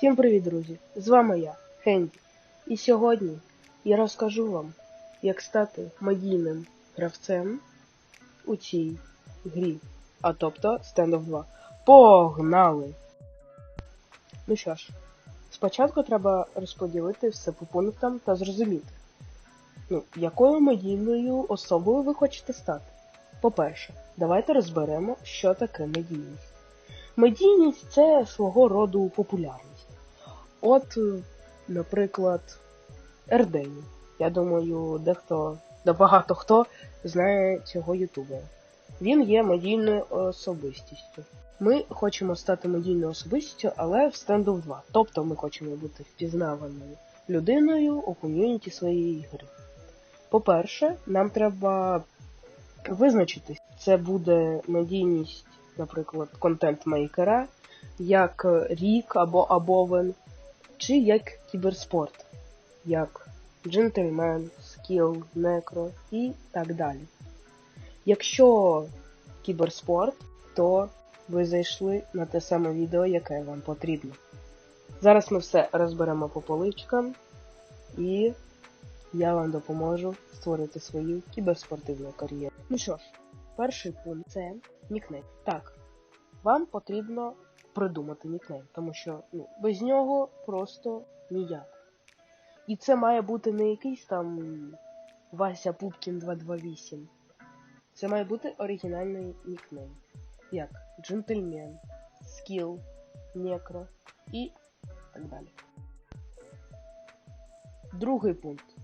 Всім привіт, друзі! З вами я, Хенді. І сьогодні я розкажу вам, як стати медійним гравцем у цій грі. А тобто Standoff 2. Погнали! Ну що ж, спочатку треба розподілити все по пунктам та зрозуміти, ну, якою медійною особою ви хочете стати. По-перше, давайте розберемо, що таке медійність. Медійність це свого роду популярність. От, е, наприклад, Ердені. Я думаю, дехто, да багато хто знає цього ютубера. Він є медійною особистістю. Ми хочемо стати медійною особистістю, але в Standoff 2. Тобто ми хочемо бути впізнаваною людиною у ком'юніті своєї гри. По-перше, нам треба визначитись, це буде медійність, наприклад, контент-мейкера, як Рік або Абовен, чи як кіберспорт, як Джентльмен, Скіл, Некро і так далі. Якщо кіберспорт, то ви зайшли на те саме відео, яке вам потрібно. Зараз ми все розберемо по поличкам і я вам допоможу створити свою кіберспортивну кар'єру. Ну що ж, перший пункт це нікнейм. Так, вам потрібно придумати нікнейм, тому що ну, без нього просто ніяк. І це має бути не якийсь там Вася Пупкін 228. Це має бути оригінальний нікнейм. Як Джентльмен, Скіл, Некро і так далі. Другий пункт.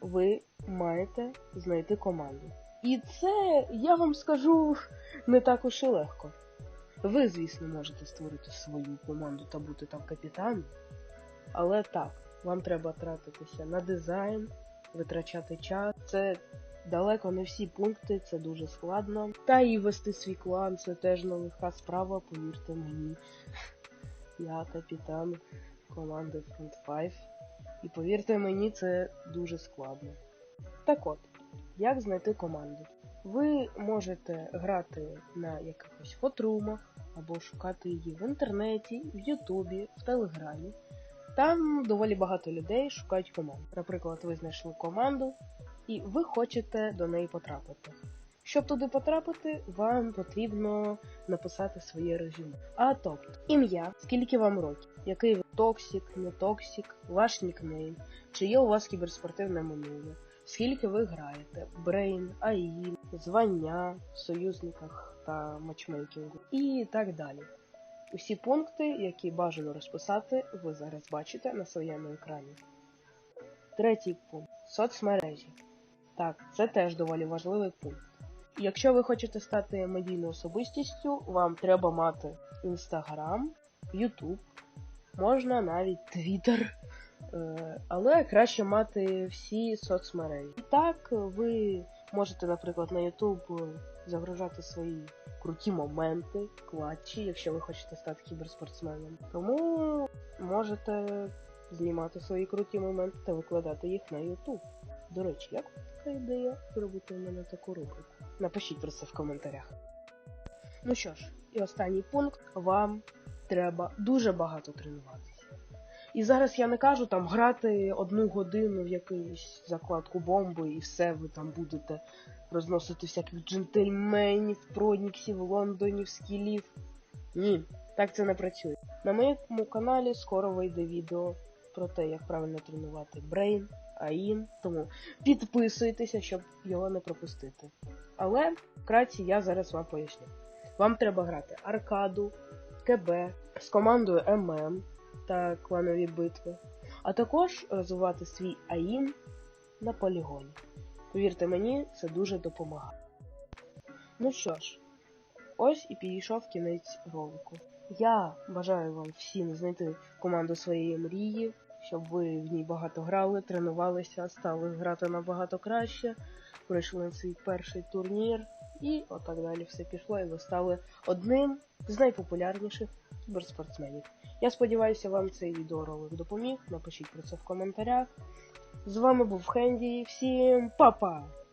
Ви маєте знайти команду. І це, я вам скажу, не так уж і легко. Ви, звісно, можете створити свою команду та бути там капітаном. Але так, вам треба тратитися на дизайн, витрачати час. Це далеко не всі пункти, це дуже складно. Та і вести свій клан це теж нелегка справа, повірте мені. Я капітан команди Front 5. І повірте мені, це дуже складно. Так от, як знайти команду? Ви можете грати на якихось хотрумах, або шукати її в інтернеті, в Ютубі, в Телеграмі. Там доволі багато людей шукають команду. Наприклад, ви знайшли команду, і ви хочете до неї потрапити. Щоб туди потрапити, вам потрібно написати своє резюме. А тобто, ім'я, скільки вам років, який ви токсик, не токсик, ваш нікнейм, чи є у вас кіберспортивне минуле, скільки ви граєте, брейн, АІ, звання в союзниках та матчмейкінгу і так далі. Усі пункти, які бажано розписати, ви зараз бачите на своєму екрані. Третій пункт соцмережі. Так, це теж доволі важливий пункт. Якщо ви хочете стати медійною особистістю, вам треба мати Instagram, YouTube, можна навіть е, але краще мати всі соцмережі. І так, ви можете, наприклад, на YouTube загружати свої круті моменти, клатчі, якщо ви хочете стати кіберспортсменом. Тому можете знімати свої круті моменти та викладати їх на YouTube. До речі, як така ідея зробити у мене таку рубрику? Напишіть про це в коментарях. Ну що ж, і останній пункт. Вам треба дуже багато тренуватися. І зараз я не кажу там грати одну годину в якусь закладку бомби і все, ви там будете розносити всяких джентльменів, продніксів, лондонів, скілів. Ні, так це не працює. На моєму каналі скоро вийде відео про те, як правильно тренувати брейн, АІН, тому підписуйтеся, щоб його не пропустити. Але вкратці я зараз вам поясню. Вам треба грати аркаду, КБ з командою ММ та кланові битви, а також розвивати свій АІМ на полігоні. Повірте мені, це дуже допомагає. Ну що ж, ось і підійшов кінець ролику. Я бажаю вам всім знайти команду своєї мрії, щоб ви в ній багато грали, тренувалися, стали грати набагато краще, пройшли свій перший турнір, і отак далі все пішло, і ви стали одним з найпопулярніших кіберспортсменів. Я сподіваюся, вам цей відеоролик допоміг. Напишіть про це в коментарях. З вами був Хенді. Всім па-па!